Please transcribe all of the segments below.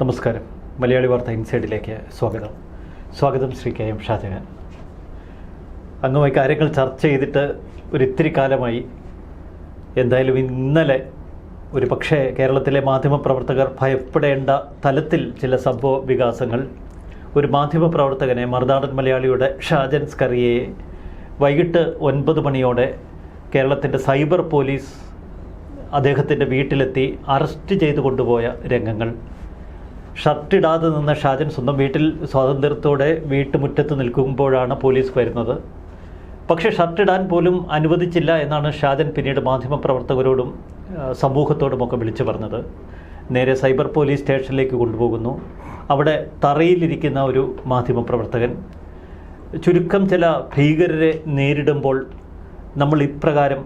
നമസ്കാരം. മലയാളി വാർത്ത ഇൻസൈഡിലേക്ക് സ്വാഗതം. സ്വാഗതം ശ്രീ കെ എം ഷാജഹാൻ. അങ്ങുമായി കാര്യങ്ങൾ ചർച്ച ചെയ്തിട്ട് ഒരിത്തിരി കാലമായി എന്തായാലും ഇന്നലെ ഒരു പക്ഷേ കേരളത്തിലെ മാധ്യമപ്രവർത്തകർ ഭയപ്പെടേണ്ട തലത്തിൽ ചില സംഭവ വികാസങ്ങൾ. ഒരു മാധ്യമപ്രവർത്തകനെ മറുനാടൻ മലയാളിയുടെ ഷാജൻ സ്കറിയെ വൈകിട്ട് ഒൻപത് മണിയോടെ കേരളത്തിന്റെ സൈബർ പോലീസ് അദ്ദേഹത്തിന്റെ വീട്ടിലെത്തി അറസ്റ്റ് ചെയ്തു കൊണ്ടുപോയ രംഗങ്ങൾ. ഷർട്ടിടാതെ നിന്ന ഷാജൻ സ്വന്തം വീട്ടിൽ സ്വാതന്ത്ര്യത്തോടെ വീട്ടുമുറ്റത്ത് നിൽക്കുമ്പോഴാണ് പോലീസ് വരുന്നത്. പക്ഷേ ഷർട്ടിടാൻ പോലും അനുവദിച്ചില്ല എന്നാണ് ഷാജൻ പിന്നീട് മാധ്യമപ്രവർത്തകരോടും സമൂഹത്തോടുമൊക്കെ വിളിച്ചു പറഞ്ഞത്. നേരെ സൈബർ പോലീസ് സ്റ്റേഷനിലേക്ക് കൊണ്ടുപോകുന്നു. അവിടെ തറയിലിരിക്കുന്ന ഒരു മാധ്യമപ്രവർത്തകൻ. ചുരുക്കം ചില ഭീകരരെ നേരിടുമ്പോൾ നമ്മൾ ഇപ്രകാരം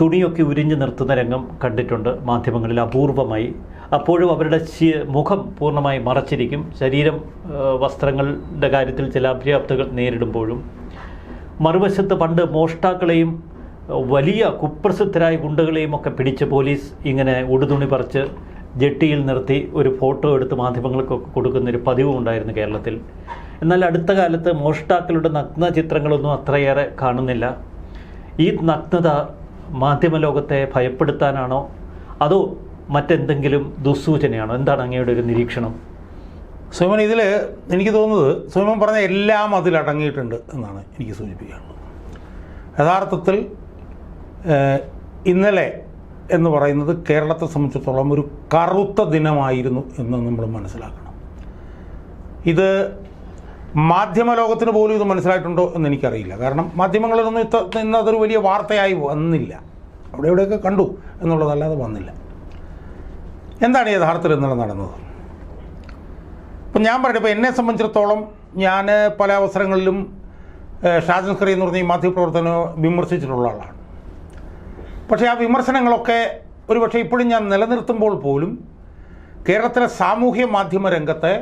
തുണിയൊക്കെ ഉരിഞ്ഞു നിർത്തുന്ന രംഗം കണ്ടിട്ടുണ്ട്. മാധ്യമങ്ങളിൽ അപൂർവമായി അപ്പോഴും അവരുടെ മുഖം പൂർണമായി മറച്ചിരിക്കും. ശരീരം വസ്ത്രങ്ങളുടെ കാര്യത്തിൽ ചില അപര്യാപ്തകൾ നേരിടുമ്പോഴും. മറുവശത്ത് പണ്ട് മോഷ്ടാക്കളെയും വലിയ കുപ്രസിദ്ധരായ ഗുണ്ടകളെയും ഒക്കെ പിടിച്ച് പോലീസ് ഇങ്ങനെ ഉടുതുണി പറിച്ച് ജെട്ടിയിൽ നിർത്തി ഒരു ഫോട്ടോ എടുത്ത് മാധ്യമങ്ങൾക്കൊക്കെ കൊടുക്കുന്നൊരു പതിവും ഉണ്ടായിരുന്നു കേരളത്തിൽ. എന്നാൽ അടുത്ത കാലത്ത് മോഷ്ടാക്കളുടെ നഗ്ന ചിത്രങ്ങളൊന്നും അത്രയേറെ കാണുന്നില്ല. ഈ നഗ്നത മാധ്യമലോകത്തെ ഭയപ്പെടുത്താനാണോ? അതോ മറ്റെന്തെങ്കിലും ദുസ്സൂചനയാണോ? എന്താണ് അങ്ങയുടെ ഒരു നിരീക്ഷണം? സുമൻ ഇതിൽ എനിക്ക് തോന്നുന്നത് സുമൻ പറഞ്ഞ എല്ലാം അതിൽ അടങ്ങിയിട്ടുണ്ട് എന്നാണ് എനിക്ക് സൂചിപ്പിക്കാനുള്ളത്. യഥാർത്ഥത്തിൽ ഇന്നലെ എന്ന് പറയുന്നത് കേരളത്തെ സംബന്ധിച്ചിടത്തോളം ഒരു കറുത്ത ദിനമായിരുന്നു എന്ന് നമ്മൾ മനസ്സിലാക്കണം. ഇത് മാധ്യമ ലോകത്തിന് പോലും ഇത് മനസ്സിലായിട്ടുണ്ടോ എന്ന് എനിക്കറിയില്ല. കാരണം മാധ്യമങ്ങളിലൊന്നും ഇത്ത ഇന്ന് അതൊരു വലിയ വാർത്തയായി വന്നില്ല. അവിടെ എവിടെയൊക്കെ കണ്ടു എന്നുള്ളതല്ലാതെ വന്നില്ല. എന്താണ് യഥാർത്ഥത്തിൽ ഇന്നലെ നടന്നത്? ഇപ്പം ഞാൻ പറയട്ടെ ഇപ്പോൾ എന്നെ സംബന്ധിച്ചിടത്തോളം ഞാൻ പല അവസരങ്ങളിലും ഷാജൻ ഖറി എന്ന് പറഞ്ഞ ഈ മാധ്യമപ്രവർത്തനം വിമർശിച്ചിട്ടുള്ള ആളാണ്. പക്ഷേ ആ വിമർശനങ്ങളൊക്കെ ഒരുപക്ഷെ ഇപ്പോഴും ഞാൻ നിലനിർത്തുമ്പോൾ പോലും കേരളത്തിലെ സാമൂഹ്യ മാധ്യമ രംഗത്തെ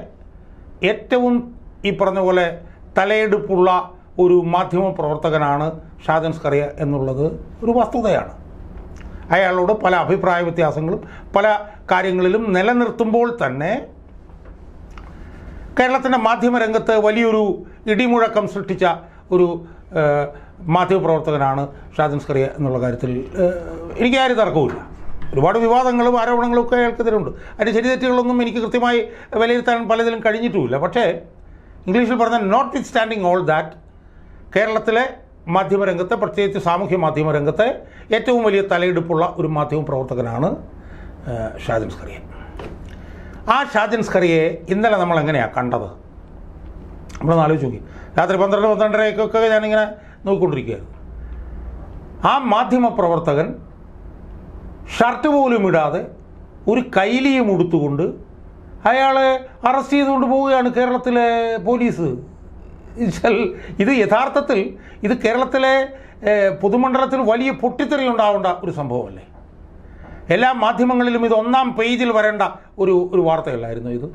ഏറ്റവും ഈ പറഞ്ഞ പോലെ തലയെടുപ്പുള്ള ഒരു മാധ്യമ പ്രവർത്തകനാണ് ഷാജൻ സ്കറിയ എന്നുള്ളത് ഒരു വസ്തുതയാണ്. അയാളോട് പല അഭിപ്രായ വ്യത്യാസങ്ങളും പല കാര്യങ്ങളിലും നിലനിർത്തുമ്പോൾ തന്നെ കേരളത്തിന്റെ മാധ്യമരംഗത്ത് വലിയൊരു ഇടിമുഴക്കം സൃഷ്ടിച്ച ഒരു മാധ്യമപ്രവർത്തകനാണ് ഷാജൻ സ്കറിയ എന്നുള്ള കാര്യത്തിൽ എനിക്ക് ആരും തർക്കവുമില്ല. ഒരുപാട് വിവാദങ്ങളും ആരോപണങ്ങളും ഒക്കെ അയാൾക്കെതിരുണ്ട്. അതിന്റെ ശരി തെറ്റുകളൊന്നും എനിക്ക് കൃത്യമായി വിലയിരുത്താൻ പലതിലും കഴിഞ്ഞിട്ടുമില്ല. പക്ഷേ ഇംഗ്ലീഷിൽ പറഞ്ഞ notwithstanding all that കേരളത്തിലെ മാധ്യമരംഗത്തെ പ്രത്യേകിച്ച് സാമൂഹ്യ മാധ്യമ രംഗത്തെ ഏറ്റവും വലിയ തലയെടുപ്പുള്ള ഒരു മാധ്യമ പ്രവർത്തകനാണ് ഷാജിൻ സ്കറിയ ആ ഷാജൻ സ്കറിയെ ഇന്നലെ നമ്മൾ എങ്ങനെയാണ് കണ്ടത്? നമ്മളൊന്ന് ആലോചിച്ച് നോക്കി. രാത്രി പന്ത്രണ്ട് പന്ത്രണ്ടരയ്ക്കൊക്കെ ഞാനിങ്ങനെ നോക്കിക്കൊണ്ടിരിക്കുകയായിരുന്നു. ആ മാധ്യമ പ്രവർത്തകൻ ഷർട്ട് പോലും ഇടാതെ ഒരു കൈലിയും ഉടുത്തുകൊണ്ട് അയാളെ അറസ്റ്റ് ചെയ്തുകൊണ്ട് പോവുകയാണ് കേരളത്തിലെ പോലീസ്. ഇത് യഥാർത്ഥത്തിൽ ഇത് കേരളത്തിലെ പൊതുമണ്ഡലത്തിൽ വലിയ പൊട്ടിത്തെറി ഉണ്ടാവേണ്ട ഒരു സംഭവമല്ലേ? എല്ലാ മാധ്യമങ്ങളിലും ഇത് ഒന്നാം പേജിൽ വരേണ്ട ഒരു ഒരു വാർത്തയല്ലായിരുന്നു ഇത്?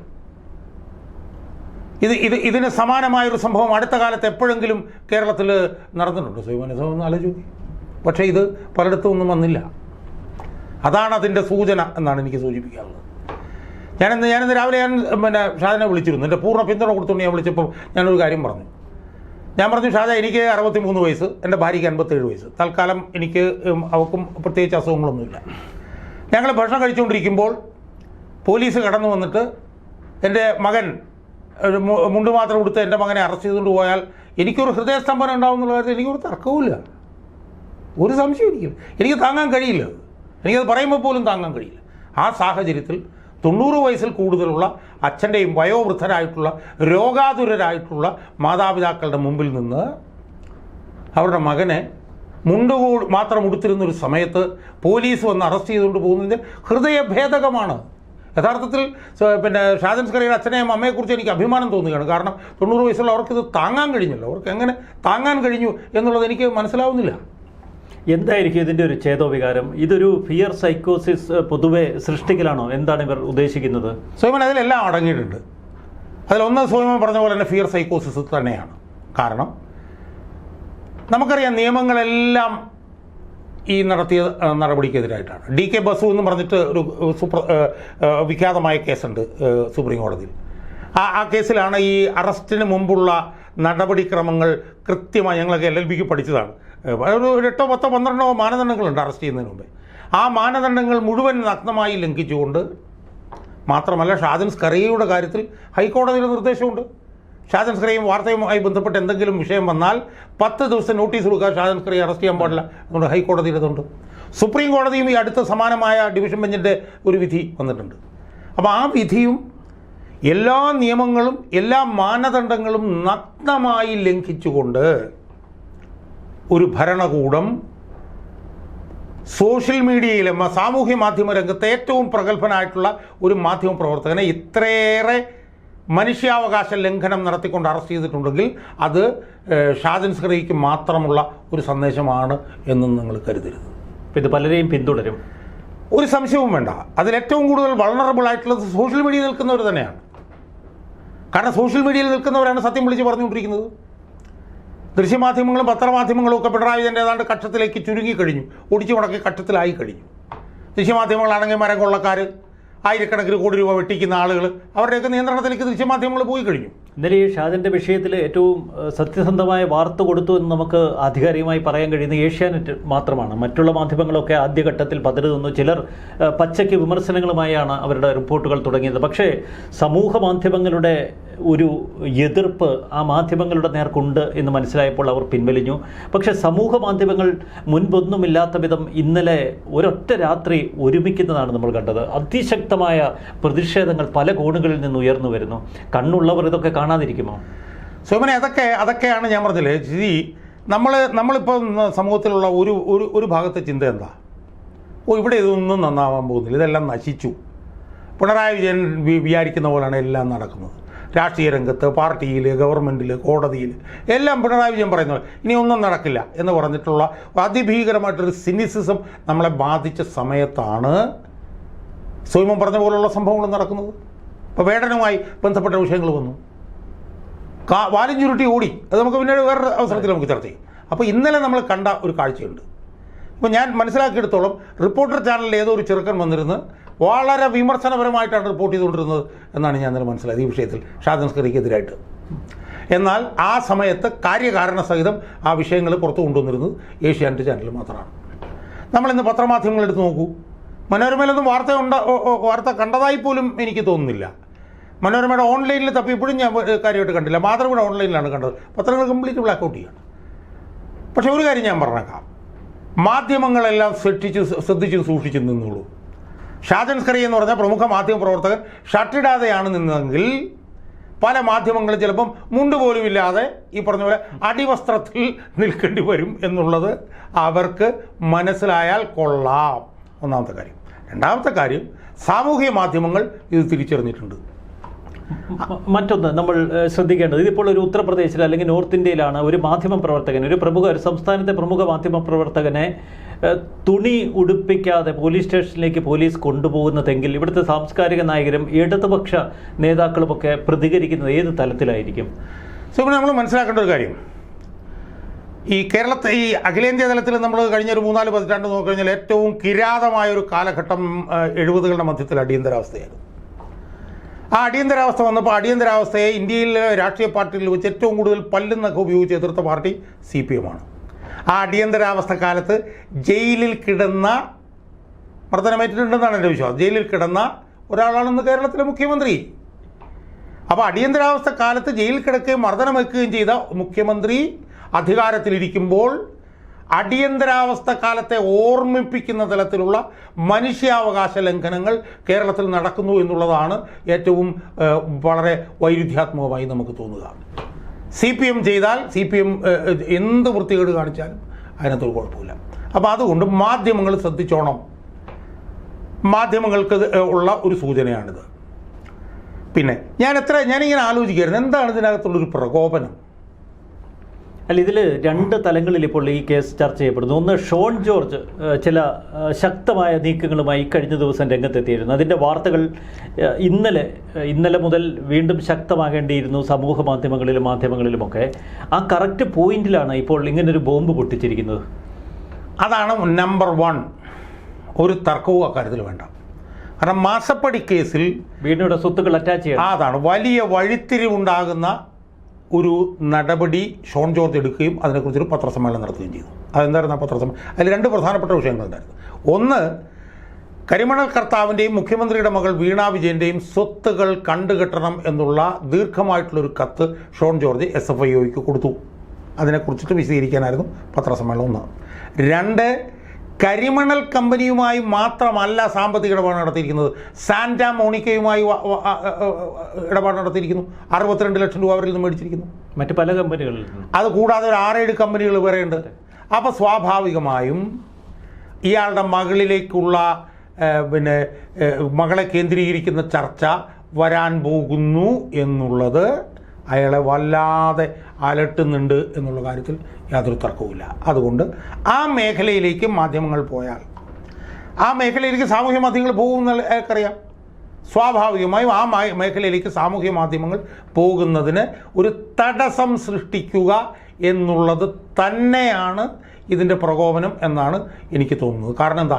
ഇത് ഇത് ഇതിന് സമാനമായൊരു സംഭവം അടുത്ത കാലത്ത് എപ്പോഴെങ്കിലും കേരളത്തിൽ നടന്നിട്ടുണ്ട്? സ്വയമാനസം ഒന്ന് ആലോചിച്ച് പക്ഷേ ഇത് പലയിടത്തും ഒന്നും വന്നില്ല. അതാണ് അതിന്റെ സൂചന എന്നാണ് എനിക്ക് സൂചിപ്പിക്കാനുള്ളത്. ഞാനിന്ന് ഞാനിന്ന് രാവിലെ ഞാൻ പിന്നെ ഷാജനെ വിളിച്ചിരുന്നു. എന്റെ പൂർണ പിന്തുണ കൊടുത്തുകൊണ്ട് ഞാൻ വിളിച്ചപ്പോൾ ഞാനൊരു കാര്യം പറഞ്ഞു. ഞാൻ പറഞ്ഞു ഷാജ എനിക്ക് അറുപത്തി മൂന്ന് വയസ്സ് എന്റെ ഭാര്യയ്ക്ക് അൻപത്തേഴ് വയസ്സ്. തൽക്കാലം എനിക്ക് അവൾക്കും പ്രത്യേകിച്ച് അസുഖങ്ങളൊന്നുമില്ല. ഞങ്ങൾ ഭക്ഷണം കഴിച്ചുകൊണ്ടിരിക്കുമ്പോൾ പോലീസ് കടന്നു വന്നിട്ട് എന്റെ മകൻ മുണ്ട് മാത്രം കൊടുത്ത് എന്റെ മകനെ അറസ്റ്റ് ചെയ്തുകൊണ്ട് പോയാൽ എനിക്കൊരു ഹൃദയസ്തംഭനം ഉണ്ടാവും എന്നുള്ള കാര്യത്തിൽ എനിക്കൊരു തർക്കവുമില്ല. ഒരു സംശയം എനിക്ക് താങ്ങാൻ കഴിയില്ല. എനിക്കത് പറയുമ്പോൾ പോലും താങ്ങാൻ കഴിയില്ല. ആ സാഹചര്യത്തിൽ തൊണ്ണൂറ് വയസ്സിൽ കൂടുതലുള്ള അച്ഛന്റെയും വയോവൃദ്ധരായിട്ടുള്ള രോഗാതുരരായിട്ടുള്ള മാതാപിതാക്കളുടെ മുമ്പിൽ നിന്ന് അവരുടെ മകനെ മുണ്ടുകൂ മാത്രം ഉടുത്തിരുന്നൊരു സമയത്ത് പോലീസ് വന്ന് അറസ്റ്റ് ചെയ്തുകൊണ്ട് പോകുന്നതിന്റെ ഹൃദയഭേദകമാണ്. യഥാർത്ഥത്തിൽ പിന്നെ ഷാജൻ സ്കറിയുടെ അച്ഛനെയും അമ്മയെക്കുറിച്ച് എനിക്ക് അഭിമാനം തോന്നുകയാണ്. കാരണം തൊണ്ണൂറ് വയസ്സുള്ള അവർക്കിത് താങ്ങാൻ കഴിഞ്ഞല്ലോ. അവർക്ക് എങ്ങനെ താങ്ങാൻ കഴിഞ്ഞു എന്നുള്ളത് എനിക്ക് മനസ്സിലാവുന്നില്ല. എന്തായിരിക്കും ഇതിന്റെ ഒരു ചേതോവികാരം ഇതൊരു ഫിയർ സൈക്കോസിസ് പൊതുവെ സൃഷ്ടിക്കലാണോ? എന്താണ് ഇവർ ഉദ്ദേശിക്കുന്നത്? സ്വയമൻ അതിലെല്ലാം അടങ്ങിയിട്ടുണ്ട്. അതിലൊന്ന് സ്വയമൻ പറഞ്ഞ പോലെ തന്നെ ഫിയർ സൈക്കോസിസ് തന്നെയാണ്. കാരണം നമുക്കറിയാം നിയമങ്ങളെല്ലാം ഈ നടത്തിയ നടപടിക്കെതിരായിട്ടാണ്. ഡി കെ ബസു എന്ന് പറഞ്ഞിട്ട് ഒരു സുപ്ര വിഖ്യാതമായ കേസുണ്ട് സുപ്രീം കോടതിയിൽ ആ ആ കേസിലാണ് ഈ അറസ്റ്റിന് മുമ്പുള്ള നടപടിക്രമങ്ങൾ കൃത്യമായി ഞങ്ങളൊക്കെ എൽ എൽ ബിക്ക് പഠിച്ചതാണ്. ഒരു എട്ടോ പത്തോ പന്ത്രണ്ടോ മാനദണ്ഡങ്ങളുണ്ട് അറസ്റ്റ് ചെയ്യുന്നതിന് മുമ്പേ. ആ മാനദണ്ഡങ്ങൾ മുഴുവൻ നഗ്നമായി ലംഘിച്ചുകൊണ്ട് മാത്രമല്ല ഷാദൻ സ്കറിയയുടെ കാര്യത്തിൽ ഹൈക്കോടതിയുടെ നിർദ്ദേശമുണ്ട്. ഷാജൻ സ്കറിയും വാർത്തയുമായി ബന്ധപ്പെട്ട് എന്തെങ്കിലും വിഷയം വന്നാൽ പത്ത് ദിവസം നോട്ടീസ് കൊടുക്കുക ഷാജൻ സ്കറിയെ അറസ്റ്റ് ചെയ്യാൻ പാടില്ല അതുകൊണ്ട് ഹൈക്കോടതിയിലതുണ്ട് സുപ്രീം കോടതിയും ഈ അടുത്ത സമാനമായ ഡിവിഷൻ ബെഞ്ചിന്റെ ഒരു വിധി വന്നിട്ടുണ്ട്. അപ്പോൾ ആ വിധിയും എല്ലാ നിയമങ്ങളും എല്ലാ മാനദണ്ഡങ്ങളും നഗ്നമായി ലംഘിച്ചുകൊണ്ട് ഒരു ഭരണകൂടം സോഷ്യൽ മീഡിയയിലെ സാമൂഹ്യ മാധ്യമ രംഗത്ത് ഏറ്റവും പ്രഗത്ഭനായിട്ടുള്ള ഒരു മാധ്യമ പ്രവർത്തകനെ ഇത്രയേറെ മനുഷ്യാവകാശ ലംഘനം നടത്തിക്കൊണ്ട് അറസ്റ്റ് ചെയ്തിട്ടുണ്ടെങ്കിൽ അത് ഷാജൻ സ്ക്രീക്ക് മാത്രമുള്ള ഒരു സന്ദേശമാണ് എന്നും നിങ്ങൾ കരുതരുത്. ഇത് പലരെയും പിന്തുടരും. ഒരു സംശയവും വേണ്ട. അതിൽ ഏറ്റവും കൂടുതൽ വളണറബിൾ ആയിട്ടുള്ളത് സോഷ്യൽ മീഡിയയിൽ നിൽക്കുന്നവർ തന്നെയാണ്. കാരണം സോഷ്യൽ മീഡിയയിൽ നിൽക്കുന്നവരാണ് സത്യം വിളിച്ച് പറഞ്ഞുകൊണ്ടിരിക്കുന്നത്. ദൃശ്യമാധ്യമങ്ങളും പത്രമാധ്യമങ്ങളും ഒക്കെ പിണറായി വിജയന്റെ ഏതാണ്ട് കക്ഷത്തിലേക്ക് ചുരുങ്ങി കഴിഞ്ഞു. ഒടിച്ചു മുടക്കി കക്ഷത്തിലായി കഴിഞ്ഞു. ദൃശ്യമാധ്യമങ്ങളാണെങ്കിൽ മരം കൊള്ളക്കാർ ആയിരക്കണക്കിന് കോടി രൂപ വെട്ടിക്കുന്ന ആളുകൾ അവരുടെയൊക്കെ നിയന്ത്രണത്തിലേക്ക് ദൃശ്യമാധ്യമങ്ങൾ പോയി കഴിഞ്ഞു. ഇന്നലെ ഈ ഷാജിന്റെ വിഷയത്തിൽ ഏറ്റവും സത്യസന്ധമായ വാർത്ത കൊടുത്തു എന്ന് നമുക്ക് ആധികാരികമായി പറയാൻ കഴിയുന്ന ഏഷ്യാനെറ്റ് മാത്രമാണ്. മറ്റുള്ള മാധ്യമങ്ങളൊക്കെ ആദ്യഘട്ടത്തിൽ പതരുതെന്നു ചിലർ പച്ചയ്ക്ക് വിമർശനങ്ങളുമായാണ് അവരുടെ റിപ്പോർട്ടുകൾ തുടങ്ങിയത്. പക്ഷേ സമൂഹ മാധ്യമങ്ങളുടെ ഒരു എതിർപ്പ് ആ മാധ്യമങ്ങളുടെ നേർക്കുണ്ട് എന്ന് മനസ്സിലായപ്പോൾ അവർ പിൻവലിഞ്ഞു. പക്ഷേ സമൂഹ മാധ്യമങ്ങൾ മുൻപൊന്നുമില്ലാത്ത വിധം ഇന്നലെ ഒരൊറ്റ രാത്രി ഒരുമിക്കുന്നതാണ് നമ്മൾ കണ്ടത്. അതിശക്തമായ പ്രതിഷേധങ്ങൾ പല കോണുകളിൽ നിന്ന് ഉയർന്നു വരുന്നു. കണ്ണുള്ളവർ ഇതൊക്കെ കാണാതിരിക്കുമോ? സോമനെ അതൊക്കെ അതൊക്കെയാണ് ഞാൻ പറഞ്ഞത്. ചിരി നമ്മൾ നമ്മളിപ്പോൾ സമൂഹത്തിലുള്ള ഒരു ഒരു ഒരു ഭാഗത്തെ ചിന്ത എന്താ? ഓ ഇവിടെ ഇതൊന്നും നന്നാവാൻ പോകുന്നില്ല. ഇതെല്ലാം നശിച്ചു. പിണറായി വിജയൻ വിചാരിക്കുന്ന പോലെയാണ് എല്ലാം നടക്കുന്നത്. രാഷ്ട്രീയ രംഗത്ത് പാർട്ടിയിൽ ഗവൺമെന്റിൽ കോടതിയിൽ എല്ലാം പിണറായി വിജയൻ പറയുന്ന പോലെ. ഇനി ഒന്നും നടക്കില്ല എന്ന് പറഞ്ഞിട്ടുള്ള അതിഭീകരമായിട്ടൊരു സിനിസിസം നമ്മളെ ബാധിച്ച സമയത്താണ് സോയ്മൻ പറഞ്ഞ പോലുള്ള സംഭവങ്ങൾ നടക്കുന്നത്. ഇപ്പോൾ വേടനുമായി ബന്ധപ്പെട്ട വിഷയങ്ങൾ വന്നു. കാ വാലും ചുരുട്ടി ഓടി. അത് നമുക്ക് പിന്നീട് വേറൊരു അവസരത്തിൽ നമുക്ക് ചർച്ച ചെയ്യും. അപ്പോൾ ഇന്നലെ നമ്മൾ കണ്ട ഒരു കാഴ്ചയുണ്ട്. അപ്പോൾ ഞാൻ മനസ്സിലാക്കിയെടുത്തോളം റിപ്പോർട്ടർ ചാനലിൽ ഏതോ ഒരു ചെറുക്കൻ വന്നിരുന്ന് വളരെ വിമർശനപരമായിട്ടാണ് റിപ്പോർട്ട് ചെയ്തുകൊണ്ടിരുന്നത് എന്നാണ് ഞാൻ ഇന്നലെ മനസ്സിലായത് ഈ വിഷയത്തിൽ ഷാജൻ സ്കറിക്കെതിരായിട്ട് എന്നാൽ ആ സമയത്ത് കാര്യകാരണ സഹിതം ആ വിഷയങ്ങൾ പുറത്തു കൊണ്ടുവന്നിരുന്നത് ഏഷ്യാനെറ്റ് ചാനൽ മാത്രമാണ്. നമ്മളിന്ന് പത്രമാധ്യമങ്ങൾ എടുത്ത് നോക്കൂ. മനോരമയിലൊന്നും വാർത്ത ഉണ്ട വാർത്ത കണ്ടതായി പോലും എനിക്ക് തോന്നുന്നില്ല. മനോരമയുടെ ഓൺലൈനിൽ തപ്പി ഇപ്പോഴും ഞാൻ കാര്യമായിട്ട് കണ്ടില്ല. മാതൃഭൂമിയുടെ ഓൺലൈനിലാണ് കണ്ടത്. പത്രങ്ങൾ കംപ്ലീറ്റ് ബ്ലാക്ക് ഔട്ട് ചെയ്യാണ് പക്ഷേ ഒരു കാര്യം ഞാൻ പറഞ്ഞേക്കാം. മാധ്യമങ്ങളെല്ലാം ശ്രദ്ധിച്ച് ശ്രദ്ധിച്ചും സൂക്ഷിച്ചും നിന്നുള്ളൂ ഷാജൻ സ്കറി എന്ന് പറഞ്ഞ പ്രമുഖ മാധ്യമ പ്രവർത്തകൻ ഷട്ടിടാതെയാണ് നിന്നതെങ്കിൽ പല മാധ്യമങ്ങളും ചിലപ്പം മുണ്ട് ഇല്ലാതെ ഈ പറഞ്ഞ പോലെ അടിവസ്ത്രത്തിൽ നിൽക്കേണ്ടി വരും എന്നുള്ളത് അവർക്ക് മനസ്സിലായാൽ കൊള്ളാം. ഒന്നാമത്തെ കാര്യം. രണ്ടാമത്തെ കാര്യം സാമൂഹിക മാധ്യമങ്ങൾ ഇത് തിരിച്ചറിഞ്ഞിട്ടുണ്ട്. മറ്റൊന്ന് നമ്മൾ ശ്രദ്ധിക്കേണ്ടത് ഇതിപ്പോൾ ഒരു ഉത്തർപ്രദേശിൽ അല്ലെങ്കിൽ നോർത്ത് ഇന്ത്യയിലാണ് ഒരു മാധ്യമ പ്രവർത്തകൻ ഒരു പ്രമുഖ ഒരു സംസ്ഥാനത്തെ പ്രമുഖ മാധ്യമ പ്രവർത്തകനെ തുണി ഉടുപ്പിക്കാതെ പോലീസ് സ്റ്റേഷനിലേക്ക് പോലീസ് കൊണ്ടുപോകുന്നതെങ്കിൽ ഇവിടുത്തെ സാംസ്കാരിക നായകരും ഇടതുപക്ഷ നേതാക്കളുമൊക്കെ പ്രതികരിക്കുന്നത് ഏത് തലത്തിലായിരിക്കും? സോ നമ്മൾ മനസ്സിലാക്കേണ്ട ഒരു കാര്യം. ഈ കേരളത്തെ ഈ അഖിലേന്ത്യാ തലത്തിൽ നമ്മൾ കഴിഞ്ഞ ഒരു മൂന്നാൽ പതിറ്റാണ്ട് നോക്കിക്കഴിഞ്ഞാൽ ഏറ്റവും കിരാതമായ ഒരു കാലഘട്ടം എഴുപതുകളുടെ മധ്യത്തിൽ അടിയന്തരാവസ്ഥയായിരുന്നു. ആ അടിയന്തരാവസ്ഥ വന്നപ്പോൾ അടിയന്തരാവസ്ഥയെ ഇന്ത്യയിലെ രാഷ്ട്രീയ പാർട്ടികളിൽ വെച്ച് ഏറ്റവും കൂടുതൽ പല്ലുന്നൊക്കെ ഉപയോഗിച്ച് എതിർത്ത പാർട്ടി സി പി എമ്മാണ് ആ അടിയന്തരാവസ്ഥ കാലത്ത് ജയിലിൽ കിടന്ന മർദ്ദനമേറ്റിട്ടുണ്ടെന്നാണ് എന്റെ വിശ്വാസം. ജയിലിൽ കിടന്ന ഒരാളാണെന്ന് കേരളത്തിലെ മുഖ്യമന്ത്രി. അപ്പോൾ അടിയന്തരാവസ്ഥ കാലത്ത് ജയിലിൽ കിടക്കുകയും മർദ്ദനമേൽക്കുകയും ചെയ്ത മുഖ്യമന്ത്രി അധികാരത്തിലിരിക്കുമ്പോൾ അടിയന്തരാവസ്ഥ കാലത്തെ ഓർമ്മിപ്പിക്കുന്ന തലത്തിലുള്ള മനുഷ്യാവകാശ ലംഘനങ്ങൾ കേരളത്തിൽ നടക്കുന്നു എന്നുള്ളതാണ് ഏറ്റവും വളരെ വൈരുദ്ധ്യാത്മകമായി നമുക്ക് തോന്നുക. സി പി എം ചെയ്താൽ സി പി എം എന്ത് വൃത്തികേട് കാണിച്ചാലും അതിനകത്തൊരു കുഴപ്പമില്ല. അപ്പോൾ അതുകൊണ്ട് മാധ്യമങ്ങൾ ശ്രദ്ധിച്ചോണം. മാധ്യമങ്ങൾക്ക് ഉള്ള ഒരു സൂചനയാണിത്. പിന്നെ ഞാൻ എത്ര ഞാനിങ്ങനെ ആലോചിക്കുകയായിരുന്നു. എന്താണ് ഇതിനകത്തുള്ളൊരു പ്രകോപനം? അല്ല ഇതിൽ രണ്ട് തലങ്ങളിൽ ഇപ്പോൾ ഈ കേസ് ചർച്ച ചെയ്യപ്പെടുന്നു. ഒന്ന് ഷോൺ ജോർജ് ചില ശക്തമായ നീക്കങ്ങളുമായി കഴിഞ്ഞ ദിവസം രംഗത്തെത്തിയിരുന്നു. അതിന്റെ വാർത്തകൾ ഇന്നലെ ഇന്നലെ മുതൽ വീണ്ടും ശക്തമാകേണ്ടിയിരുന്നു സമൂഹ മാധ്യമങ്ങളിലും മാധ്യമങ്ങളിലുമൊക്കെ. ആ കറക്റ്റ് പോയിന്റിലാണ് ഇപ്പോൾ ഇങ്ങനൊരു ബോംബ് പൊട്ടിച്ചിരിക്കുന്നത്. അതാണ് നമ്പർ വൺ. ഒരു തർക്കവും അക്കാര്യത്തിൽ വേണ്ട. കാരണം മാസപ്പടി കേസിൽ വീടിനോട് സ്വത്തുക്കൾ അറ്റാച്ച് ചെയ്യണം. അതാണ് വലിയ വഴിത്തിരിവുണ്ടാകുന്ന ഒരു നടപടി ഷോൺ ജോർജ് എടുക്കുകയും അതിനെക്കുറിച്ചൊരു പത്രസമ്മേളനം നടത്തുകയും ചെയ്തു. അതെന്തായിരുന്നു ആ പത്രസമ്മേളനം അതിൽ രണ്ട് പ്രധാനപ്പെട്ട വിഷയങ്ങളുണ്ടായിരുന്നു. ഒന്ന് കരിമണൽ കർത്താവിന്റെയും മുഖ്യമന്ത്രിയുടെ മകൾ വീണ വിജയന്റെയും സ്വത്തുകൾ കണ്ടുകെട്ടണം എന്നുള്ള ദീർഘമായിട്ടുള്ളൊരു കത്ത് Shone George S F I ഒക്ക് കൊടുത്തു. അതിനെക്കുറിച്ചിട്ട് വിശദീകരിക്കാനായിരുന്നു പത്രസമ്മേളനം ഒന്ന്. രണ്ട് കരിമണൽ കമ്പനിയുമായി മാത്രമല്ല സാമ്പത്തിക ഇടപാട് നടത്തിയിരിക്കുന്നത്. സാന്റ മോണിക്കയുമായി ഇടപാട് നടത്തിയിരിക്കുന്നു. അറുപത്തിരണ്ട് ലക്ഷം രൂപ അവരിൽ നിന്ന് മേടിച്ചിരിക്കുന്നു. മറ്റു പല കമ്പനികളിൽ അത് കൂടാതെ ഒരു ആറേഴ് കമ്പനികൾ ഉണ്ട്. അപ്പോൾ സ്വാഭാവികമായും ഇയാളുടെ മകളിലേക്കുള്ള പിന്നെ മകളെ കേന്ദ്രീകരിക്കുന്ന ചർച്ച വരാൻ പോകുന്നു എന്നുള്ളത് അയാളെ വല്ലാതെ അലട്ടുന്നുണ്ട് എന്നുള്ള കാര്യത്തിൽ യാതൊരു തർക്കവുമില്ല. അതുകൊണ്ട് ആ മേഖലയിലേക്ക് മാധ്യമങ്ങൾ പോയാൽ ആ മേഖലയിലേക്ക് സാമൂഹ്യ മാധ്യമങ്ങൾ പോകുമെന്ന് അറിയാം സ്വാഭാവികമായും ആ മേഖലയിലേക്ക് സാമൂഹ്യ മാധ്യമങ്ങൾ പോകുന്നതിന് ഒരു തടസ്സം സൃഷ്ടിക്കുക എന്നുള്ളത് തന്നെയാണ് ഇതിന്റെ പ്രകോപനം എന്നാണ് എനിക്ക് തോന്നുന്നത്. കാരണം എന്താ?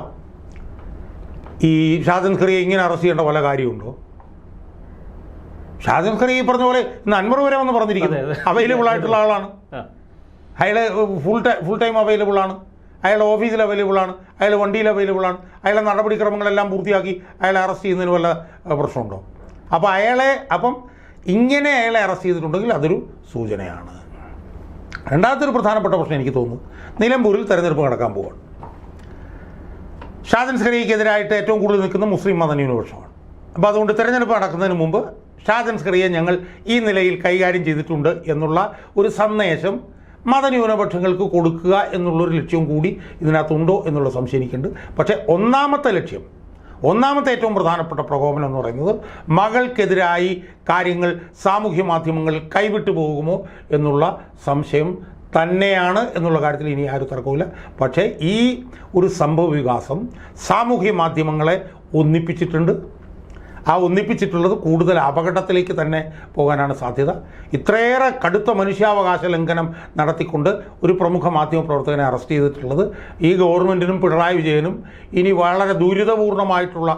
ഈ ഷാജൻ ഖറിയെ ഇങ്ങനെ അറസ്റ്റ് ചെയ്യേണ്ട വല്ല കാര്യമുണ്ടോ? ഷാജൻ ഖറി ഈ പറഞ്ഞ പോലെ ഇന്ന് അൻവർ വരെ വന്ന് പറഞ്ഞിരിക്കുന്നത്. അവൈലബിൾ ആയിട്ടുള്ള ആളാണ്. അയാൾ full time full time available ആണ്. അയാളുടെ ഓഫീസിൽ അവൈലബിൾ ആണ്. അയാൾ വണ്ടിയിൽ അവൈലബിൾ ആണ്. അയാളെ നടപടിക്രമങ്ങളെല്ലാം പൂർത്തിയാക്കി അയാളെ അറസ്റ്റ് ചെയ്യുന്നതിന് വല്ല പ്രശ്നമുണ്ടോ? അപ്പോൾ അയാളെ അപ്പം ഇങ്ങനെ അയാളെ അറസ്റ്റ് ചെയ്തിട്ടുണ്ടെങ്കിൽ അതൊരു സൂചനയാണ്. രണ്ടാമത്തൊരു പ്രധാനപ്പെട്ട പ്രശ്നം എനിക്ക് തോന്നുന്നു. നിലമ്പൂരിൽ തെരഞ്ഞെടുപ്പ് നടക്കാൻ പോവുകയാണ് ഷാജൻ സ്കറിയക്കെതിരായിട്ട് ഏറ്റവും കൂടുതൽ നിൽക്കുന്ന മുസ്ലിം മത ന്യൂനപക്ഷമാണ്. അപ്പോൾ അതുകൊണ്ട് തെരഞ്ഞെടുപ്പ് നടക്കുന്നതിന് മുമ്പ് ഷാജൻ സ്കറിയെ ഞങ്ങൾ ഈ നിലയിൽ കൈകാര്യം ചെയ്തിട്ടുണ്ട് എന്നുള്ള ഒരു സന്ദേശം മതന്യൂനപക്ഷങ്ങൾക്ക് കൊടുക്കുക എന്നുള്ളൊരു ലക്ഷ്യം കൂടി ഇതിനകത്തുണ്ടോ എന്നുള്ള സംശയം എനിക്കുണ്ട് പക്ഷേ ഒന്നാമത്തെ ലക്ഷ്യം ഒന്നാമത്തെ ഏറ്റവും പ്രധാനപ്പെട്ട പ്രകോപനം എന്ന് പറയുന്നത് മകൾക്കെതിരായി കാര്യങ്ങൾ സാമൂഹ്യ മാധ്യമങ്ങളിൽ കൈവിട്ടു പോകുമോ എന്നുള്ള സംശയം തന്നെയാണ് എന്നുള്ള കാര്യത്തിൽ ഇനി ആരും തർക്കമില്ല പക്ഷേ ഈ ഒരു സംഭവ വികാസം സാമൂഹ്യ മാധ്യമങ്ങളെ ഒന്നിപ്പിച്ചിട്ടുണ്ട്. ആ ഒന്നിപ്പിച്ചിട്ടുള്ളത് കൂടുതൽ അപകടത്തിലേക്ക് തന്നെ പോകാനാണ് സാധ്യത. ഇത്രയേറെ കടുത്ത മനുഷ്യാവകാശ ലംഘനം നടത്തിക്കൊണ്ട് ഒരു പ്രമുഖ മാധ്യമ പ്രവർത്തകനെ അറസ്റ്റ് ചെയ്തിട്ടുള്ളത് ഈ ഗവൺമെന്റിനും പിണറായി വിജയനും ഇനി വളരെ ദുരിതപൂർണമായിട്ടുള്ള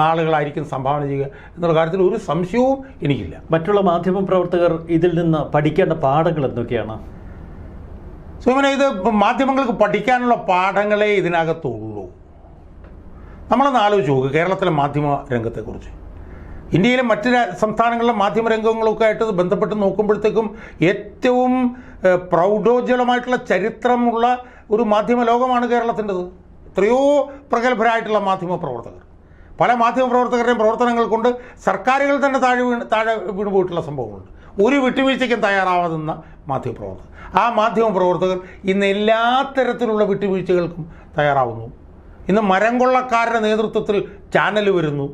നാളുകളായിരിക്കും സംഭാവന ചെയ്യുക എന്നുള്ള കാര്യത്തിൽ ഒരു സംശയവും എനിക്കില്ല. മറ്റുള്ള മാധ്യമ പ്രവർത്തകർ ഇതിൽ നിന്ന് പഠിക്കേണ്ട പാഠങ്ങൾ എന്തൊക്കെയാണ്? സുമന ഇത് മാധ്യമങ്ങൾക്ക് പഠിക്കാനുള്ള പാഠങ്ങളെ ഇതിനകത്തുള്ളൂ. നമ്മളൊന്ന് ആലോചിച്ച് നോക്കുക കേരളത്തിലെ മാധ്യമ രംഗത്തെക്കുറിച്ച്. ഇന്ത്യയിലെ മറ്റ് സംസ്ഥാനങ്ങളിലെ മാധ്യമ രംഗങ്ങളൊക്കെ ആയിട്ട് ബന്ധപ്പെട്ട് നോക്കുമ്പോഴത്തേക്കും ഏറ്റവും പ്രൗഢോജ്വലമായിട്ടുള്ള ചരിത്രമുള്ള ഒരു മാധ്യമ ലോകമാണ് കേരളത്തിന്റെത്. എത്രയോ പ്രഗത്ഭരായിട്ടുള്ള മാധ്യമ പ്രവർത്തകർ. പല മാധ്യമ പ്രവർത്തകരുടെയും പ്രവർത്തനങ്ങൾ കൊണ്ട് സർക്കാരുകൾ തന്നെ താഴെ വീണ് താഴെ വീണ് പോയിട്ടുള്ള സംഭവങ്ങളുണ്ട്. ഒരു വിട്ടുവീഴ്ചയ്ക്കും തയ്യാറാവാതുന്ന മാധ്യമപ്രവർത്തകർ മാധ്യമ പ്രവർത്തകർ. ആ മാധ്യമ പ്രവർത്തകർ ഇന്ന് എല്ലാ തരത്തിലുള്ള വിട്ടുവീഴ്ചകൾക്കും തയ്യാറാവുന്നു. ഇന്ന് മരം കൊള്ളക്കാരുടെ നേതൃത്വത്തിൽ ചാനൽ വരുന്നു.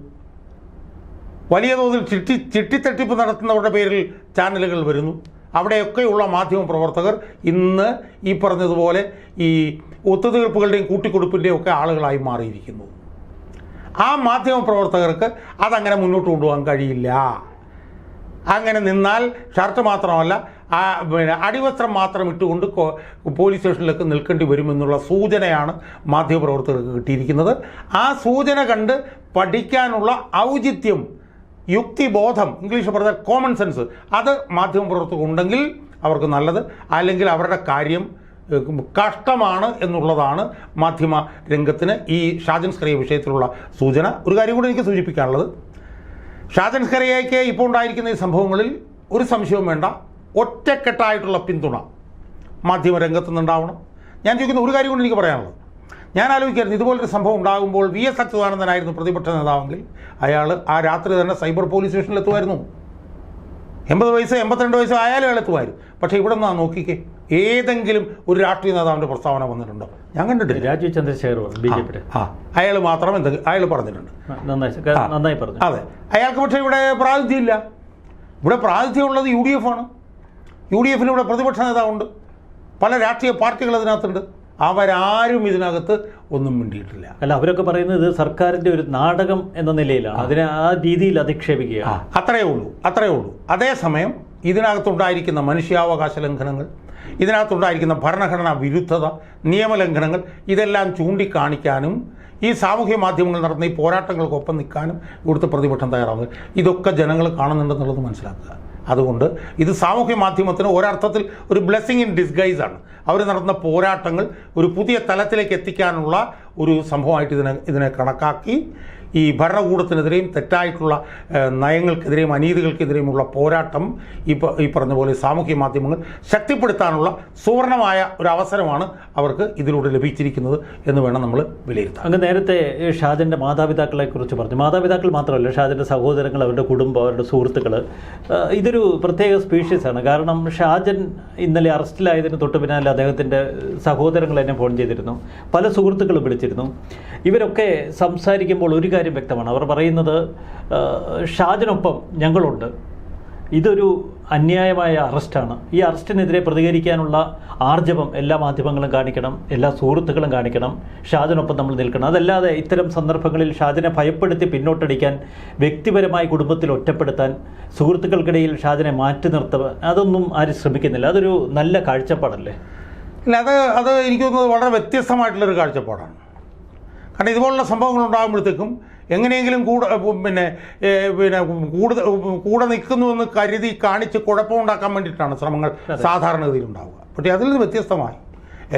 വലിയ തോതിൽ ചിട്ടി ചിട്ടിത്തട്ടിപ്പ് നടത്തുന്നവരുടെ പേരിൽ ചാനലുകൾ വരുന്നു. അവിടെയൊക്കെയുള്ള മാധ്യമ പ്രവർത്തകർ ഇന്ന് ഈ പറഞ്ഞതുപോലെ ഈ ഒത്തുതീർപ്പുകളുടെയും കൂട്ടിക്കൊടുപ്പിന്റെയും ഒക്കെ ആളുകളായി മാറിയിരിക്കുന്നു. ആ മാധ്യമ പ്രവർത്തകർക്ക് അതങ്ങനെ മുന്നോട്ട് കൊണ്ടുപോകാൻ കഴിയില്ല. അങ്ങനെ നിന്നാൽ ഷർട്ട് മാത്രമല്ല ആ പിന്നെ അടിവസ്ത്രം മാത്രം ഇട്ടുകൊണ്ട് പോലീസ് സ്റ്റേഷനിലേക്ക് നിൽക്കേണ്ടി വരുമെന്നുള്ള സൂചനയാണ് മാധ്യമപ്രവർത്തകർക്ക് കിട്ടിയിരിക്കുന്നത്. ആ സൂചന കണ്ട് പഠിക്കാനുള്ള ഔചിത്യം യുക്തിബോധം ഇംഗ്ലീഷ് പറഞ്ഞ കോമൺ സെൻസ് അത് മാധ്യമപ്രവർത്തകർ ഉണ്ടെങ്കിൽ അവർക്ക് നല്ലത്. അല്ലെങ്കിൽ അവരുടെ കാര്യം കഷ്ടമാണ് എന്നുള്ളതാണ് മാധ്യമ രംഗത്തിന് ഈ ഷാജൻ സ്കറിയ വിഷയത്തിലുള്ള സൂചന. ഒരു കാര്യം കൂടി എനിക്ക് സൂചിപ്പിക്കാനുള്ളത്. ഷാജൻ സ്കറിയയ്ക്ക് ഇപ്പോൾ ഉണ്ടായിരിക്കുന്ന ഈ സംഭവങ്ങളിൽ ഒരു സംശയവും വേണ്ട. ഒറ്റക്കെട്ടായിട്ടുള്ള പിന്തുണ മാധ്യമ രംഗത്ത് നിന്നുണ്ടാവണം ഞാൻ ചോദിക്കുന്ന ഒരു കാര്യം കൊണ്ട് എനിക്ക് പറയാനുള്ളത്. ഞാൻ ആലോചിക്കായിരുന്നു ഇതുപോലൊരു സംഭവം ഉണ്ടാകുമ്പോൾ വി എസ് അച്യുതാനന്ദനായിരുന്നു പ്രതിപക്ഷ നേതാവെങ്കിൽ അയാൾ ആ രാത്രി തന്നെ സൈബർ പോലീസ് സ്റ്റേഷനിൽ എത്തുമായിരുന്നു എൺപത് വയസ്സ് എൺപത്തിരണ്ട് വയസ്സ് ആയാലും അയാൾ എത്തുമായിരുന്നു. പക്ഷേ ഇവിടെ നിന്നാ നോക്കിക്കേ ഏതെങ്കിലും ഒരു രാഷ്ട്രീയ നേതാവിന്റെ പ്രസ്താവന വന്നിട്ടുണ്ടോ? ഞാൻ കണ്ടിട്ടില്ല. രാജീവ് ചന്ദ്രശേഖർ ബി ജെ പിയുടെ. ആ അയാൾ മാത്രം എന്തെങ്കിലും അയാൾ പറഞ്ഞിട്ടുണ്ട്. നന്നായി നന്നായി പറഞ്ഞു. അതെ. അയാൾക്ക് പക്ഷേ ഇവിടെ പ്രാതിഥ്യമില്ല ഇവിടെ പ്രാതിഥ്യമുള്ളത് യു ഡി എഫ് ആണ്. യു ഡി എഫിന് ഇവിടെ പ്രതിപക്ഷ നേതാവുണ്ട്. പല രാഷ്ട്രീയ പാർട്ടികൾ അതിനകത്തുണ്ട്. അവരാരും ഇതിനകത്ത് ഒന്നും മിണ്ടിയിട്ടില്ല. അല്ല അവരൊക്കെ പറയുന്നത് ഇത് സർക്കാരിന്റെ ഒരു നാടകം എന്ന നിലയിലാണ്. അതിനെ ആ രീതിയിൽ അധിക്ഷേപിക്കുക അത്രയേ ഉള്ളൂ അത്രയേ ഉള്ളൂ. അതേസമയം ഇതിനകത്തുണ്ടായിരിക്കുന്ന മനുഷ്യാവകാശ ലംഘനങ്ങൾ ഇതിനകത്തുണ്ടായിരിക്കുന്ന ഭരണഘടനാ വിരുദ്ധത നിയമലംഘനങ്ങൾ ഇതെല്ലാം ചൂണ്ടിക്കാണിക്കാനും ഈ സാമൂഹ്യ മാധ്യമങ്ങൾ നടത്തുന്ന ഈ പോരാട്ടങ്ങൾക്കൊപ്പം നിൽക്കാനും ഇവിടുത്തെ പ്രതിപക്ഷം തയ്യാറാവുന്നത്. ഇതൊക്കെ ജനങ്ങൾ കാണുന്നുണ്ടെന്നുള്ളത് മനസ്സിലാക്കുക. അതുകൊണ്ട് ഇത് സാമൂഹ്യ മാധ്യമത്തിന് ഒരർത്ഥത്തിൽ ഒരു ബ്ലെസ്സിങ് ഇൻ ഡിസ്ഗൈസ് ആണ്. അവർ നടത്തുന്ന പോരാട്ടങ്ങൾ ഒരു പുതിയ തലത്തിലേക്ക് എത്തിക്കാനുള്ള ഒരു സംഭവമായിട്ട് ഇതിനെ ഇതിനെ കണക്കാക്കി ഈ ഭരണകൂടത്തിനെതിരെയും തെറ്റായിട്ടുള്ള നയങ്ങൾക്കെതിരെയും അനീതികൾക്കെതിരെയുമുള്ള പോരാട്ടം ഇപ്പോൾ ഈ പറഞ്ഞ പോലെ സാമൂഹ്യ മാധ്യമങ്ങൾ ശക്തിപ്പെടുത്താനുള്ള സുവർണമായ ഒരു അവസരമാണ് അവർക്ക് ഇതിലൂടെ ലഭിച്ചിരിക്കുന്നത് എന്ന് വേണം നമ്മൾ വിലയിരുത്താം അങ്ങ് നേരത്തെ ഷാജന്റെ മാതാപിതാക്കളെ കുറിച്ച് പറഞ്ഞു. മാതാപിതാക്കൾ മാത്രമല്ല ഷാജന്റെ സഹോദരങ്ങൾ അവരുടെ കുടുംബം അവരുടെ സുഹൃത്തുക്കൾ ഇതൊരു പ്രത്യേക സ്പീഷ്യസ് ആണ്. കാരണം ഷാജൻ ഇന്നലെ അറസ്റ്റിലായതിന് തൊട്ട് പിന്നാലെ അദ്ദേഹത്തിന്റെ സഹോദരങ്ങൾ എന്നെ ഫോൺ ചെയ്തിരുന്നു. പല സുഹൃത്തുക്കളും വിളിച്ചിരുന്നു. ഇവരൊക്കെ സംസാരിക്കുമ്പോൾ ഒരു കാര്യം വ്യക്തമാണ്. അവർ പറയുന്നത് ഷാജിനൊപ്പം ഞങ്ങളുണ്ട്. ഇതൊരു അന്യായമായ അറസ്റ്റാണ്. ഈ അറസ്റ്റിനെതിരെ പ്രതികരിക്കാനുള്ള ആർജവം എല്ലാ മാധ്യമങ്ങളും കാണിക്കണം എല്ലാ സുഹൃത്തുക്കളും കാണിക്കണം. ഷാജിനൊപ്പം നമ്മൾ നിൽക്കണം. അതല്ലാതെ ഇത്തരം സന്ദർഭങ്ങളിൽ ഷാജിനെ ഭയപ്പെടുത്തി പിന്നോട്ടടിക്കാൻ വ്യക്തിപരമായി കുടുംബത്തിൽ ഒറ്റപ്പെടുത്താൻ സുഹൃത്തുക്കൾക്കിടയിൽ ഷാജിനെ മാറ്റി നിർത്തുക അതൊന്നും ആരും ശ്രമിക്കുന്നില്ല. അതൊരു നല്ല കാഴ്ചപ്പാടല്ലേ? ഇല്ല അത് അത് എനിക്ക് തോന്നുന്നത് വളരെ വ്യത്യസ്തമായിട്ടുള്ളൊരു കാഴ്ചപ്പാടാണ്. കാരണം ഇതുപോലുള്ള സംഭവങ്ങൾ ഉണ്ടാകുമ്പോഴത്തേക്കും എങ്ങനെയെങ്കിലും കൂടെ പിന്നെ പിന്നെ കൂടുതൽ കൂടെ നിൽക്കുന്നു എന്ന് കരുതി കാണിച്ച് കുഴപ്പമുണ്ടാക്കാൻ വേണ്ടിയിട്ടാണ് ശ്രമങ്ങൾ സാധാരണഗതിയിൽ ഉണ്ടാവുക. പക്ഷേ അതിൽ നിന്ന് വ്യത്യസ്തമായി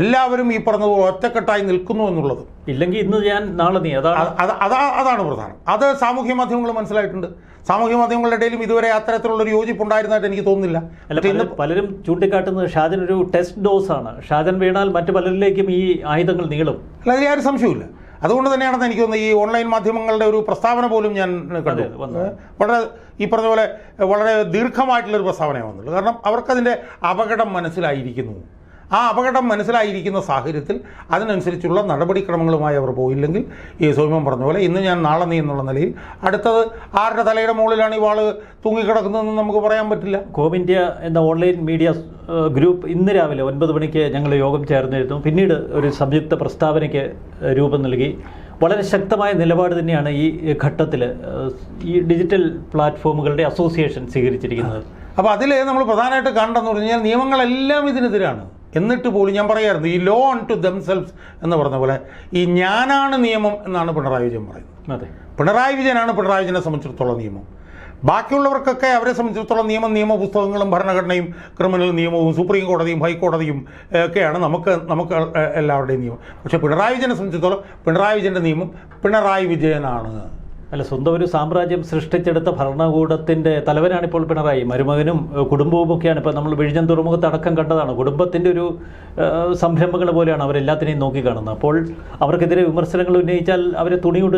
എല്ലാവരും ഈ പറഞ്ഞത് ഒറ്റക്കെട്ടായി നിൽക്കുന്നു എന്നുള്ളത്. ഇല്ലെങ്കിൽ ഇന്ന് ഞാൻ നാളെ നീ അതാണ്. അത് അത് അതാ അതാണ് പ്രധാനം. അത് സാമൂഹ്യ മാധ്യമങ്ങൾ മനസ്സിലായിട്ടുണ്ട്. സാമൂഹ്യ മാധ്യമങ്ങളുടെ ഇടയിലും ഇതുവരെ അത്തരത്തിലുള്ള ഒരു യോജിപ്പ് ഉണ്ടായിരുന്നതായിട്ട് എനിക്ക് തോന്നുന്നില്ല. പലരും ചൂണ്ടിക്കാട്ടുന്നത് ഷാജൻ ഒരു ടെസ്റ്റ് ഡോസ് ആണ് ഷാജൻ വീണാൽ മറ്റു പലരിലേക്കും ഈ ആയുധങ്ങൾ നീളും. അല്ല അതിൽ ആരും സംശയമില്ല അതുകൊണ്ട് തന്നെയാണെന്ന് എനിക്ക് തോന്നുന്നത് ഈ ഓൺലൈൻ മാധ്യമങ്ങളുടെ ഒരു പ്രസ്താവന പോലും ഞാൻ കണ്ടു. വളരെ ഈ പറഞ്ഞ പോലെ വളരെ ദീർഘമായിട്ടുള്ളൊരു പ്രസ്താവനയാണ് വന്നുള്ളൂ കാരണം അവർക്കതിന്റെ അപകടം മനസ്സിലായിരിക്കുന്നു. ആ അപകടം മനസ്സിലായിരിക്കുന്ന സാഹചര്യത്തിൽ അതിനനുസരിച്ചുള്ള നടപടിക്രമങ്ങളുമായി അവർ പോയില്ലെങ്കിൽ ഈ സൗമ്യം പറഞ്ഞ പോലെ ഇന്ന് ഞാൻ നാളെ നീ എന്നുള്ള നിലയിൽ അടുത്തത് ആരുടെ തലയുടെ മുകളിലാണ് ഇവാൾ വാൾ തൂങ്ങിക്കിടക്കുന്നതെന്ന് നമുക്ക് പറയാൻ പറ്റില്ല. കോം ഇന്ത്യ എന്ന ഓൺലൈൻ മീഡിയ ഗ്രൂപ്പ് ഇന്ന് രാവിലെ ഒൻപത് മണിക്ക് ഞങ്ങൾ യോഗം ചേർന്നിരുന്നു. പിന്നീട് ഒരു സംയുക്ത പ്രസ്താവനയ്ക്ക് രൂപം നൽകി. വളരെ ശക്തമായ നിലപാട് തന്നെയാണ് ഈ ഘട്ടത്തിൽ ഈ ഡിജിറ്റൽ പ്ലാറ്റ്ഫോമുകളുടെ അസോസിയേഷൻ സ്വീകരിച്ചിരിക്കുന്നത്. അപ്പോൾ അതിൽ നമ്മൾ പ്രധാനമായിട്ട് കണ്ടെന്ന് പറഞ്ഞു കഴിഞ്ഞാൽ നിയമങ്ങളെല്ലാം ഇതിനെതിരാണ്. എന്നിട്ട് പോലും ഞാൻ പറയായിരുന്നു ഈ ലോ ഓൺ ടു ദംസെൽസ് എന്ന് പറഞ്ഞ പോലെ ഈ ഞാനാണ് നിയമം എന്നാണ് പിണറായി വിജയൻ പറയുന്നത്. അതെ. പിണറായി വിജയനാണ് പിണറായി വിജയനെ സംബന്ധിച്ചിടത്തോളം നിയമം. ബാക്കിയുള്ളവർക്കൊക്കെ അവരെ സംബന്ധിച്ചിടത്തോളം നിയമ നിയമപുസ്തകങ്ങളും ഭരണഘടനയും ക്രിമിനൽ നിയമവും സുപ്രീം കോടതിയും ഹൈക്കോടതിയും ഒക്കെയാണ് നമുക്ക് നമുക്ക് എല്ലാവരുടെയും നിയമം. പക്ഷേ പിണറായി വിജയനെ സംബന്ധിച്ചിടത്തോളം പിണറായി വിജയന്റെ നിയമം പിണറായി വിജയനാണ്. അല്ല സ്വന്തം ഒരു സാമ്രാജ്യം സൃഷ്ടിച്ചെടുത്ത ഭരണകൂടത്തിന്റെ തലവനാണ് ഇപ്പോൾ പിണറായി. മരുമകനും കുടുംബവുമൊക്കെയാണ് കുടുംബവും ഒക്കെയാണ്. ഇപ്പോൾ നമ്മൾ വിഴിഞ്ഞം തുറമുഖത്ത് അടക്കം കണ്ടതാണ്. കുടുംബത്തിന്റെ ഒരു സംരംഭങ്ങൾ പോലെയാണ് അവരെല്ലാത്തിനെയും നോക്കിക്കാണുന്നത് അപ്പോൾ അവർക്കെതിരെ വിമർശനങ്ങൾ ഉന്നയിച്ചാൽ അവരെ തുണി ഉട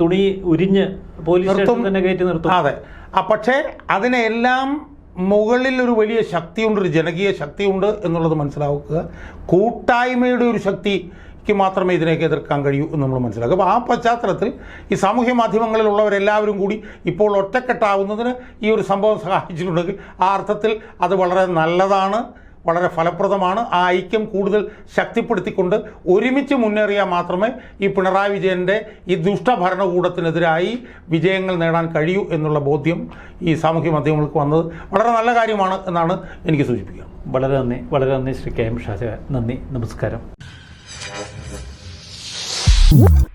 തുണി ഉരിഞ്ഞ് പോലീസ് തന്നെ കയറ്റി നിർത്തും. അതെ. ആ പക്ഷേ അതിനെല്ലാം മുകളിൽ ഒരു വലിയ ശക്തിയുണ്ട് ഒരു ജനകീയ ശക്തിയുണ്ട് എന്നുള്ളത് മനസ്സിലാക്കുക കൂട്ടായ്മയുടെ ഒരു ശക്തിക്ക് മാത്രമേ ഇതിനെയൊക്കെ എതിർക്കാൻ കഴിയൂ എന്ന് നമ്മൾ മനസ്സിലാക്കുക അപ്പോൾ ആ പശ്ചാത്തലത്തിൽ ഈ സാമൂഹ്യ മാധ്യമങ്ങളിലുള്ളവരെല്ലാവരും കൂടി ഇപ്പോൾ ഒറ്റക്കെട്ടാവുന്നതിന് ഈ ഒരു സംഭവം സഹായിച്ചിട്ടുണ്ടെങ്കിൽ ആ അർത്ഥത്തിൽ അത് വളരെ നല്ലതാണ് വളരെ ഫലപ്രദമാണ്. ആ ഐക്യം കൂടുതൽ ശക്തിപ്പെടുത്തിക്കൊണ്ട് ഒരുമിച്ച് മുന്നേറിയാൽ മാത്രമേ ഈ പിണറായി വിജയന്റെ ഈ ദുഷ്ടഭരണകൂടത്തിനെതിരായി വിജയങ്ങൾ നേടാൻ കഴിയൂ എന്നുള്ള ബോധ്യം ഈ സാമൂഹ്യ മാധ്യമങ്ങൾക്ക് വന്നത് വളരെ നല്ല കാര്യമാണ് എന്നാണ് എനിക്ക് സൂചിപ്പിക്കുക. വളരെ നന്ദി. വളരെ നന്ദി ശ്രീ കെ എം ഷാജ. നന്ദി. നമസ്കാരം. Whoop!